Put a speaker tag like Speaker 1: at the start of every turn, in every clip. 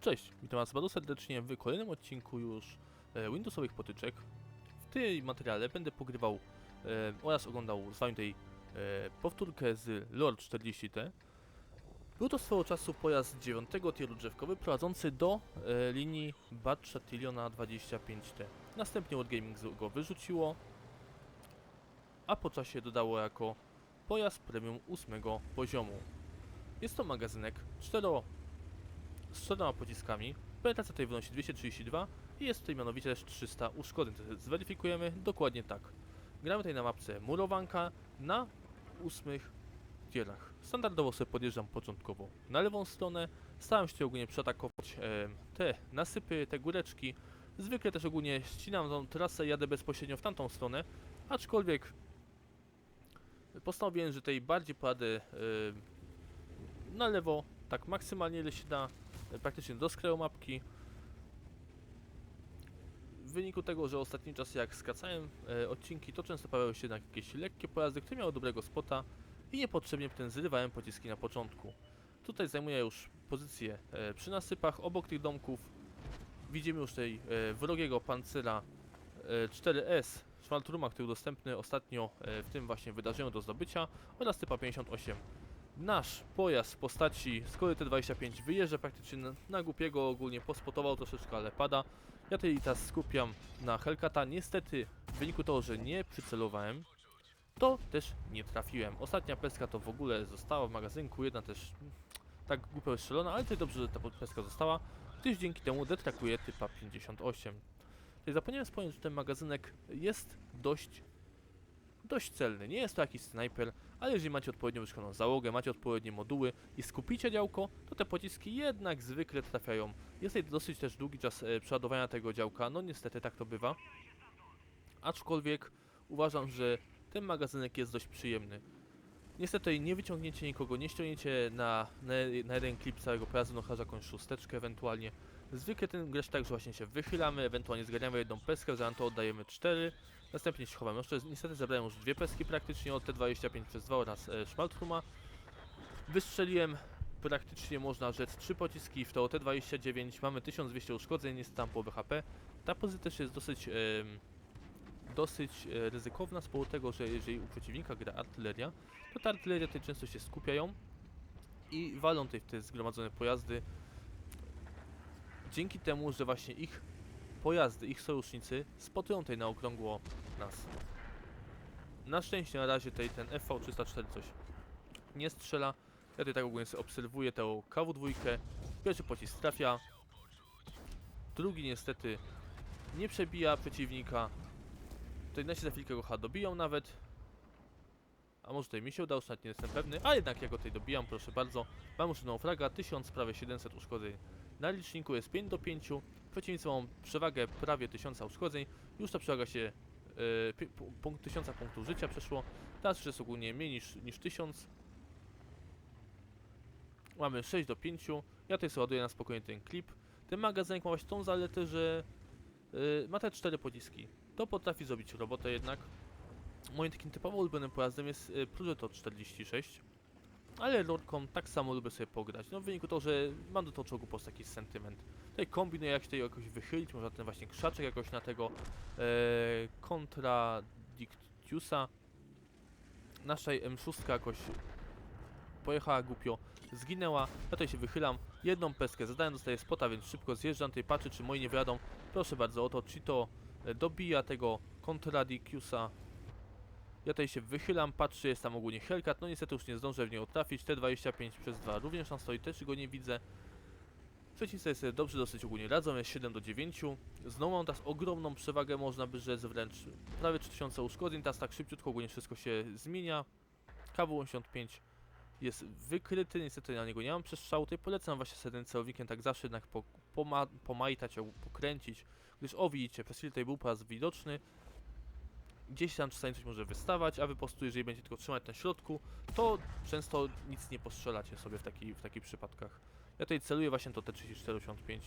Speaker 1: Cześć, witam was bardzo serdecznie w kolejnym odcinku już e, Windowsowych potyczek. W tym materiale będę pogrywał e, oraz oglądał z wami tej e, powtórkę z Lord 40T. Był to swego czasu pojazd 9 tieru drzewkowy prowadzący do e, linii Bad Chatillona 25T. Następnie Wargaming z- go wyrzuciło, a po czasie dodało jako pojazd premium 8 poziomu. Jest to magazynek 4 z czterema pociskami. Penetracja tej wynosi 232 i jest tutaj mianowicie też 300 uszkodzeń. To zweryfikujemy dokładnie tak. Gramy tutaj na mapce murowanka na ósmych tierach. Standardowo sobie podjeżdżam początkowo na lewą stronę. Staram się ogólnie przeatakować e, te nasypy, te góreczki. Zwykle też ogólnie ścinam tą trasę jadę bezpośrednio w tamtą stronę. Aczkolwiek postanowiłem, że tej bardziej pojadę e, na lewo, tak maksymalnie ile się da, praktycznie do skraju mapki. W wyniku tego, że ostatni czas jak skracałem e, odcinki, to często pojawiały się jednak jakieś lekkie pojazdy, które miały dobrego spota i niepotrzebnie potem zrywałem pociski na początku. Tutaj zajmuję już pozycję e, przy nasypach, obok tych domków. Widzimy już tutaj e, wrogiego pancera e, 4S Schwaltruma, który udostępny ostatnio e, w tym właśnie wydarzeniu do zdobycia oraz typa 58 nasz pojazd w postaci Skory T25 wyjeżdża praktycznie na, na głupiego, ogólnie pospotował troszeczkę, ale pada. Ja tutaj teraz skupiam na Hellcata. Niestety, w wyniku tego, że nie przycelowałem, to też nie trafiłem. Ostatnia peska to w ogóle została w magazynku, jedna też mm, tak głupio strzelona, ale to dobrze, że ta peska została, gdyż dzięki temu detrakuje typa 58. Tutaj zapomniałem wspomnieć, że ten magazynek jest dość dość celny. Nie jest to jakiś snajper, ale jeżeli macie odpowiednio wyszkoloną załogę, macie odpowiednie moduły i skupicie działko, to te pociski jednak zwykle trafiają. Jest tutaj dosyć też długi czas e, przeładowania tego działka, no niestety tak to bywa. Aczkolwiek uważam, że ten magazynek jest dość przyjemny. Niestety nie wyciągniecie nikogo, nie ściągniecie na, na, na jeden klip całego pojazdu, no chyba jakąś szósteczkę ewentualnie. Zwykle ten grać tak, że właśnie się wychylamy, ewentualnie zgarniamy jedną peskę, za to oddajemy cztery, następnie się chowamy. Jeszcze niestety zebrałem już dwie peski praktycznie od T25 przez 2 oraz e, Schmaltruma. Wystrzeliłem praktycznie można rzec trzy pociski w to T29, mamy 1200 uszkodzeń, jest tam połowy HP. Ta pozycja też jest dosyć, em, dosyć e, ryzykowna z powodu tego, że jeżeli u przeciwnika gra artyleria, to ta artyleria tutaj często się skupiają i walą tutaj w te zgromadzone pojazdy. Dzięki temu, że właśnie ich pojazdy, ich sojusznicy spotują tutaj na okrągło nas. Na szczęście na razie tutaj ten FV304 coś nie strzela. Ja tutaj tak ogólnie sobie obserwuję tę KW2. Pierwszy pocisk trafia. Drugi niestety nie przebija przeciwnika. Tutaj nasi za chwilkę go chyba dobiją nawet. A może tutaj mi się udało, nawet nie jestem pewny. A jednak ja go tutaj dobijam, proszę bardzo. Mam już nową fraga, 1000, prawie 700 uszkodzeń. Na liczniku jest 5 do 5. Przeciwnicy mają przewagę prawie 1000 uszkodzeń. Już ta przewaga się... Pu- punkt 1000 punktów życia przeszło. Teraz już jest ogólnie mniej niż, niż 1000. Mamy 6 do 5. Ja tutaj sobie na spokojnie ten klip. Ten magazynek ma właśnie tą zaletę, że yy, ma te 4 pociski. To potrafi zrobić robotę jednak. Moim takim typowo ulubionym pojazdem jest yy, Peugeot 46. Ale lorką tak samo lubię sobie pograć. No w wyniku tego, że mam do tego po prostu jakiś sentyment. Tutaj kombinuję jak się tutaj jakoś wychylić, może ten właśnie krzaczek jakoś na tego e, kontra Dictiusa. Nasza M6 jakoś pojechała głupio, zginęła. Ja tutaj się wychylam, jedną peskę zadałem, dostaję spota, więc szybko zjeżdżam, tutaj patrzę czy moi nie wyjadą. Proszę bardzo, oto Chito e, dobija tego kontra Dictiusa. Ja tutaj się wychylam, patrzę, jest tam ogólnie Hellcat, no niestety już nie zdążę w niego trafić, T25 przez 2 również tam stoi, też go nie widzę. Przeciwnicy sobie dobrze dosyć ogólnie radzą, jest 7 do 9. Znowu mam teraz ogromną przewagę, można by rzec wręcz prawie 3000 uszkodzeń, teraz tak szybciutko ogólnie wszystko się zmienia. KW85 jest wykryty, niestety na niego nie mam przestrzału, tutaj polecam właśnie sobie ten celownikiem tak zawsze jednak po, poma, pomajtać, pokręcić, gdyż o widzicie, przez chwilę tutaj był pas widoczny, gdzieś tam czasami coś może wystawać, a wy po prostu jeżeli będziecie tylko trzymać na środku, to często nic nie postrzelacie sobie w, taki, w takich przypadkach. Ja tutaj celuję właśnie to T3485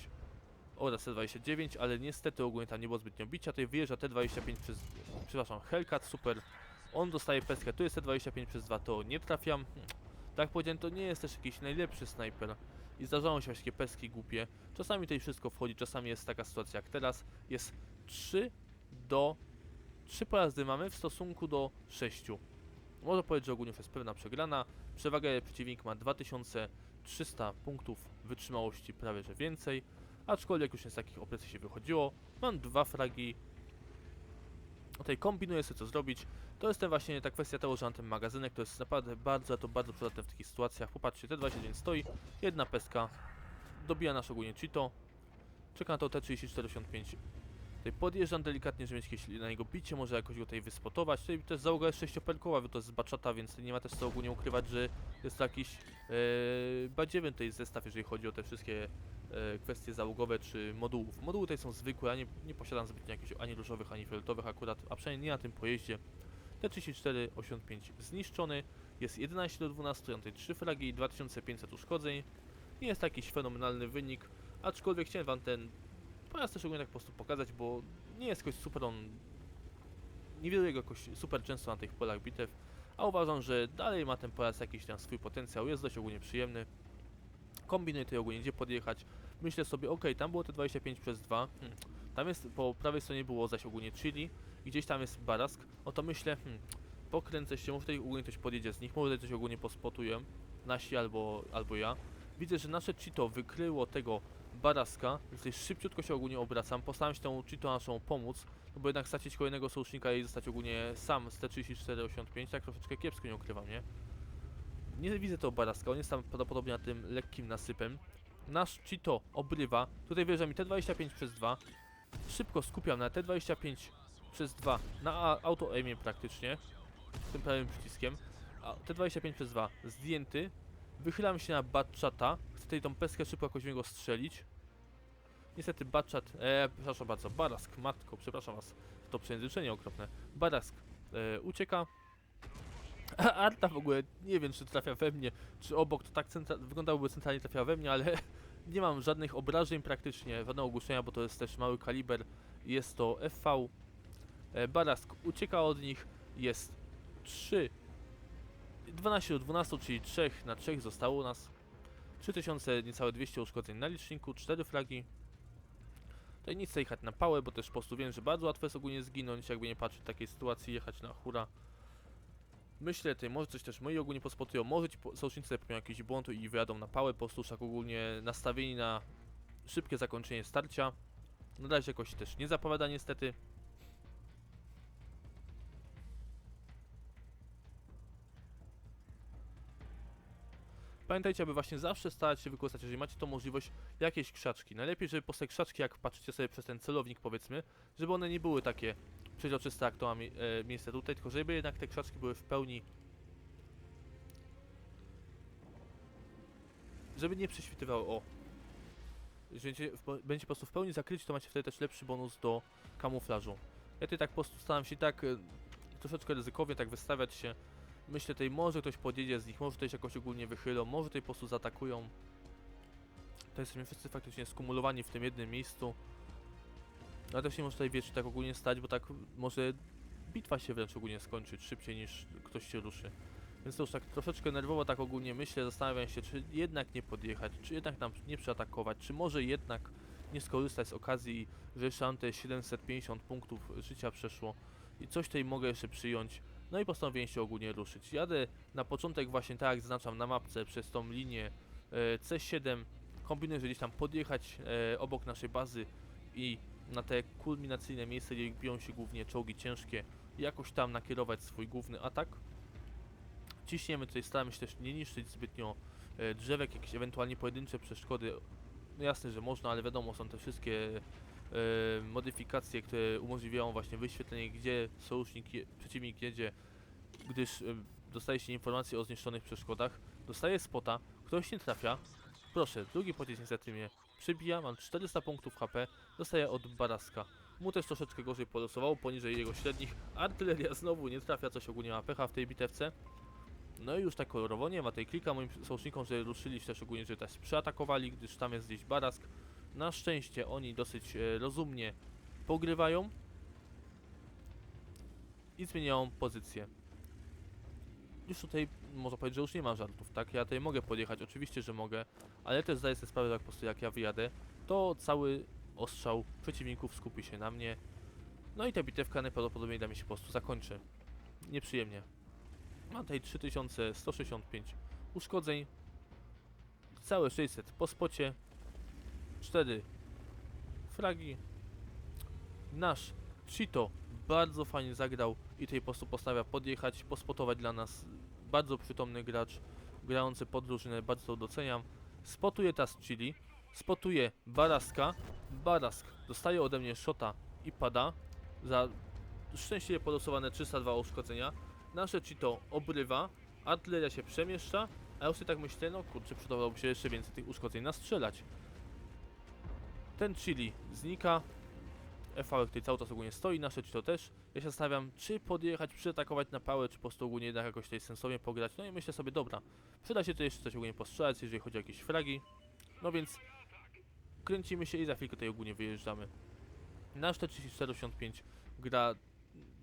Speaker 1: oraz T29, ale niestety ogólnie tam nie było zbytnio bicia. Tutaj wyjeżdża T25 przez, przepraszam, Hellcat, super. On dostaje peskę, tu jest T25 przez 2, to nie trafiam. Hmm. Tak powiedziałem, to nie jest też jakiś najlepszy snajper. i zdarzają się właśnie takie pestki głupie. Czasami tutaj wszystko wchodzi, czasami jest taka sytuacja jak teraz. Jest 3 do 3 pojazdy mamy w stosunku do 6. Można powiedzieć, że ogólnie już jest pewna przegrana. Przewagę przeciwnik ma 2300 punktów wytrzymałości, prawie że więcej. Aczkolwiek już nie z takich opresji się wychodziło. Mam dwa fragi. Tutaj kombinuję sobie co zrobić. To jest ten właśnie ta kwestia tego, że mam ten magazynek. To jest naprawdę bardzo, to bardzo przydatne w takich sytuacjach. Popatrzcie, T29 stoi, jedna pestka dobija nasz ogólnie Cheeto. Czeka na to T3485. Tutaj podjeżdżam delikatnie, żeby mieć jakieś na niego bicie, może jakoś go tutaj wyspotować. Tutaj też załoga jest sześcioperkowa, to jest baczata, więc nie ma też co ogólnie ukrywać, że jest to jakiś e, badziewy tutaj zestaw, jeżeli chodzi o te wszystkie e, kwestie załogowe czy modułów. Moduły tutaj są zwykłe, ja nie, nie posiadam zbytnio jakichś ani różowych, ani fioletowych akurat, a przynajmniej nie na tym pojeździe. T3485 zniszczony, jest 11 do 12, mam tutaj 3 fragi i 2500 uszkodzeń. Nie jest to jakiś fenomenalny wynik, aczkolwiek chciałem wam ten pojazd też ogólnie tak po prostu pokazać, bo nie jest jakoś super on... Nie widzę go jakoś super często na tych polach bitew, a uważam, że dalej ma ten pojazd jakiś tam swój potencjał, jest dość ogólnie przyjemny. Kombinuję tutaj ogólnie gdzie podjechać. Myślę sobie, ok, tam było te 25 przez 2, hmm. tam jest, po prawej stronie było zaś ogólnie Chili i gdzieś tam jest Barask, no to myślę, hmm, pokręcę się, może tutaj ogólnie ktoś podjedzie z nich, może tutaj coś ogólnie pospotuję, nasi albo, albo ja. Widzę, że nasze Cheeto wykryło tego Baraska, więc tutaj szybciutko się ogólnie obracam, postaram się temu Cheeto naszą pomóc, no bo jednak stracić kolejnego sojusznika i zostać ogólnie sam z T3485, tak troszeczkę kiepsko nie ukrywam, nie? Nie widzę tego Baraska, on jest tam prawdopodobnie na tym lekkim nasypem. Nasz Cheeto obrywa, tutaj wjeżdża mi T25 przez 2, szybko skupiam na T25 przez 2 na a- auto aimie praktycznie, tym prawym przyciskiem, a T25 przez 2 zdjęty, wychylam się na Batchata, chcę tutaj tą peskę szybko jakoś w niego strzelić. Niestety Batchat, e, przepraszam bardzo, Barask, matko, przepraszam was, to przejęzyczenie okropne. Barask e, ucieka, a Arta w ogóle nie wiem czy trafia we mnie, czy obok, to tak centra- wyglądałoby centralnie trafia we mnie, ale nie mam żadnych obrażeń praktycznie, żadnego ogłuszenia, bo to jest też mały kaliber. Jest to FV. E, Barask ucieka od nich, jest 3. 12 do 12, czyli 3 na 3 zostało u nas. 3000, niecałe 200 uszkodzeń na liczniku, 4 flagi. Tutaj nic jechać na pałę, bo też po prostu wiem, że bardzo łatwo jest ogólnie zginąć, jakby nie patrzeć w takiej sytuacji, jechać na hura. Myślę tutaj, może coś też moi ogólnie pospotują, może ci sojusznicy popełnią jakiś błąd i wyjadą na pałę, po prostu tak ogólnie nastawieni na szybkie zakończenie starcia. Na razie jakoś też nie zapowiada niestety. Pamiętajcie, aby właśnie zawsze starać się wykorzystać, jeżeli macie tą możliwość, jakieś krzaczki. Najlepiej, żeby po krzaczki, jak patrzycie sobie przez ten celownik powiedzmy, żeby one nie były takie przeźroczyste, jak to ma mi- e, miejsce tutaj, tylko żeby jednak te krzaczki były w pełni żeby nie prześwitywały, o. Jeżeli będzie, po prostu w pełni zakryci, to macie wtedy też lepszy bonus do kamuflażu. Ja tutaj tak po prostu staram się tak e, troszeczkę ryzykownie tak wystawiać się. Myślę tutaj może ktoś podjedzie z nich, może ktoś jakoś ogólnie wychylą, może tutaj po prostu zaatakują. To jesteśmy wszyscy faktycznie skumulowani w tym jednym miejscu. Ale też nie może tutaj wiesz, tak ogólnie stać, bo tak może bitwa się wręcz ogólnie skończyć szybciej niż ktoś się ruszy. Więc to już tak troszeczkę nerwowo tak ogólnie myślę, zastanawiam się, czy jednak nie podjechać, czy jednak nam nie przeatakować, czy może jednak nie skorzystać z okazji, że jeszcze te 750 punktów życia przeszło i coś tutaj mogę jeszcze przyjąć. No i postanowiłem się ogólnie ruszyć. Jadę na początek właśnie tak jak zaznaczam na mapce przez tą linię e, C7. Kombinuję, że gdzieś tam podjechać e, obok naszej bazy i na te kulminacyjne miejsce, gdzie biją się głównie czołgi ciężkie, jakoś tam nakierować swój główny atak. Ciśniemy tutaj, staramy się też nie niszczyć zbytnio e, drzewek, jakieś ewentualnie pojedyncze przeszkody. No jasne, że można, ale wiadomo, są te wszystkie modyfikacje, które umożliwiają właśnie wyświetlenie, gdzie sojusznik, je, przeciwnik jedzie, gdyż e, dostaje się informacje o zniszczonych przeszkodach. Dostaje spota, ktoś nie trafia. Proszę, drugi pocisk niestety mnie przybija, mam 400 punktów HP, dostaję od Baraska. Mu też troszeczkę gorzej polosowało, poniżej jego średnich. Artyleria znowu nie trafia, coś ogólnie ma pecha w tej bitewce. No i już tak kolorowo nie ma tej klika moim sojusznikom, że ruszyli się też ogólnie, że też przeatakowali, gdyż tam jest gdzieś Barask. Na szczęście oni dosyć e, rozumnie pogrywają i zmieniają pozycję. już tutaj można powiedzieć, że już nie ma żartów, tak? Ja tutaj mogę podjechać, oczywiście, że mogę, ale też zdaję sobie sprawę, że po prostu jak ja wyjadę, to cały ostrzał przeciwników skupi się na mnie. No i ta bitewka najprawdopodobniej dla mnie się po prostu zakończy. Nieprzyjemnie. Mam tutaj 3165 uszkodzeń, całe 600 po spocie, 4 fragi. Nasz Cheeto bardzo fajnie zagrał i tutaj po prostu postanawia podjechać, pospotować dla nas. Bardzo przytomny gracz, grający pod drużynę, bardzo to doceniam. Spotuje teraz Chili, spotuje Baraska. Barask dostaje ode mnie shota i pada za szczęśliwie podosowane 302 uszkodzenia. Nasze Cheeto obrywa, artyleria się przemieszcza, a ja już tak myślę, no kurczę, przydałoby się jeszcze więcej tych uszkodzeń nastrzelać. Ten Chili znika, FV tutaj cały czas ogólnie stoi, nasze Cheeto też. Ja się zastanawiam, czy podjechać, przyatakować na pałę, czy po prostu ogólnie jednak jakoś tutaj sensownie pograć. No i myślę sobie, dobra, przyda się to jeszcze coś ogólnie postrzelać, jeżeli chodzi o jakieś fragi. No więc kręcimy się i za chwilkę tutaj ogólnie wyjeżdżamy. Nasz T3485 gra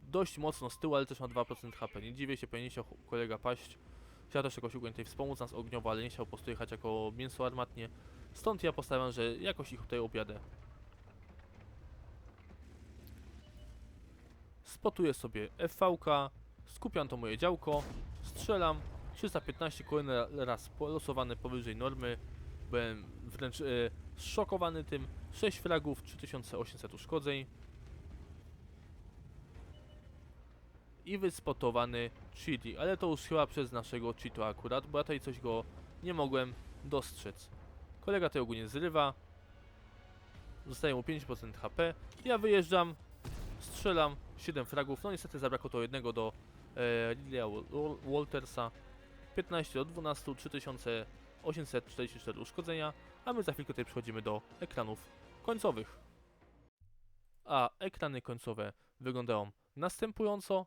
Speaker 1: dość mocno z tyłu, ale też ma 2% HP. Nie dziwię się, powinien się kolega paść. Chciał też jakoś ogólnie tutaj wspomóc nas ogniowo, ale nie chciał po prostu jechać jako mięso armatnie. Stąd ja postawiam, że jakoś ich tutaj objadę. Spotuję sobie FV-ka, skupiam to moje działko, strzelam, 315 kolejny raz polosowany powyżej normy, byłem wręcz e, zszokowany tym, 6 fragów, 3800 uszkodzeń i wyspotowany Chili, ale to już chyba przez naszego Cheeto akurat, bo ja tutaj coś go nie mogłem dostrzec. Kolega tutaj ogólnie zrywa, zostaje mu 5% HP, ja wyjeżdżam, strzelam, 7 fragów, no niestety zabrakło to jednego do e, Lilia Wal- Waltersa, 15 do 12, 3844 uszkodzenia, a my za chwilkę tutaj przechodzimy do ekranów końcowych. A ekrany końcowe wyglądają następująco.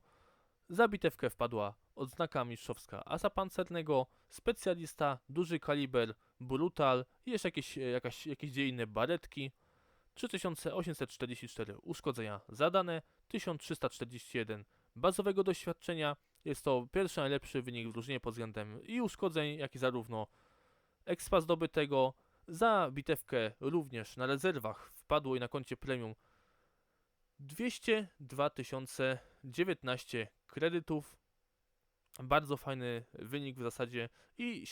Speaker 1: Za bitewkę wpadła odznaka mistrzowska asa pancernego, specjalista, duży kaliber, brutal jeszcze jakieś, e, jakaś, jakieś gdzie inne baretki. 3844 uszkodzenia zadane, 1341 bazowego doświadczenia. Jest to pierwszy najlepszy wynik w drużynie pod względem i uszkodzeń, jak i zarówno expa zdobytego. Za bitewkę również na rezerwach wpadło i na koncie premium 202 019 kredytów. Bardzo fajny wynik w zasadzie i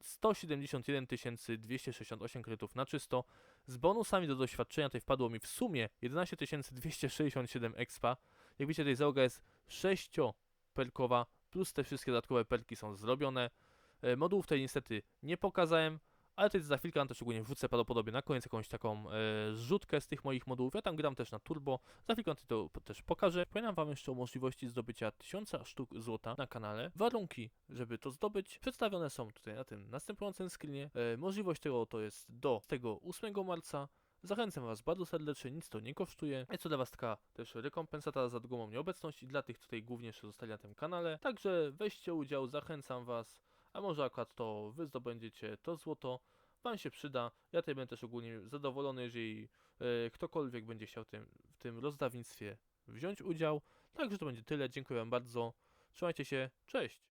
Speaker 1: 171 268 kredytów na czysto. Z bonusami do doświadczenia tutaj wpadło mi w sumie 11 267 expa. Jak widzicie, tutaj załoga jest 6-perkowa, plus te wszystkie dodatkowe perki są zrobione. E, Modułów tutaj niestety nie pokazałem, ale tutaj za chwilkę też ogólnie wrzucę prawdopodobnie na koniec jakąś taką e, zrzutkę z tych moich modułów. Ja tam gram też na turbo, za chwilkę to też pokażę. Powinnam wam jeszcze o możliwości zdobycia 1000 sztuk złota na kanale. Warunki, żeby to zdobyć, przedstawione są tutaj na tym następującym screenie. E, możliwość tego to jest do tego 8 marca. Zachęcam Was bardzo serdecznie, nic to nie kosztuje. Jest to dla Was taka też rekompensata za długą nieobecność i dla tych tutaj głównie jeszcze zostali na tym kanale. Także weźcie udział, zachęcam Was, a może akurat to Wy zdobędziecie to złoto. Wam się przyda. Ja tutaj będę też ogólnie zadowolony, jeżeli e, ktokolwiek będzie chciał tym, w tym rozdawnictwie wziąć udział. Także to będzie tyle. Dziękuję Wam bardzo. Trzymajcie się. Cześć!